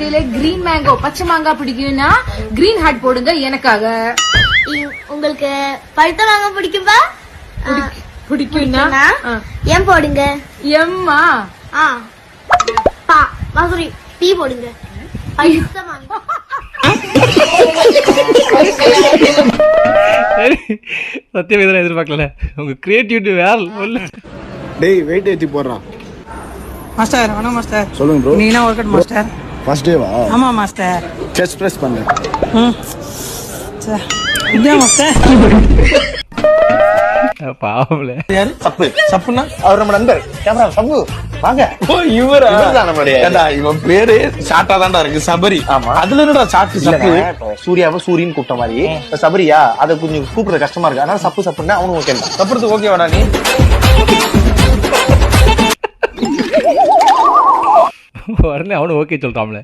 இதுல green mango பச்சை மாங்காய் பிடிக்கும்னா கிரீன் ஹார்ட் போடுங்க எனக்காக. உங்களுக்கு பழுத்த வாங்க பிடிக்கும்பா? பிடிக்கும்னா? ஆ. ஏன் போடுங்க? எம்மா? ஆ. பா மதுரை டீ போடுங்க. பழுத்த சத்தியம் இதெல்லாம் எதிர்பார்க்கல. உங்க கிரியேட்டிவிட்டி வேற டேய் வெயிட் ஏத்தி போடுறான் மாஸ்டர் வணக்கம் மாஸ்டர் சொல்லுங்க ப்ரோ நீங்க ஒர்க் அவுட் மாஸ்டர் ஃபர்ஸ்ட் டேவா ஆமா மாஸ்டர் செஸ்ட் பிரஸ் பண்ணு. இதான் மாஸ்டர் பாவம்ல. சப்பு. சப்புன்னா? அவர் நம்ம நண்பர். கேமரா சப்பு. வாங்க. ஓ இவரா? ஏண்டா இவன் பேரு ஷார்ட்டா தான்டா இருக்கு சபரி. ஆமா. அதுல என்னடா சாட்டு சப்பு? சூர்யாவை சூரியன் கூப்பிட்ட மாதிரி. சபரியா அதை கொஞ்சம் கூப்பிடுறது கஷ்டமா இருக்கு. அதனால சப்பு சப்புன்னா அவனும் ஓகே சப்புறதுக்கு ஓகே வாடா நீ. உடனே அவனும் ஓகே சொல்றான்ல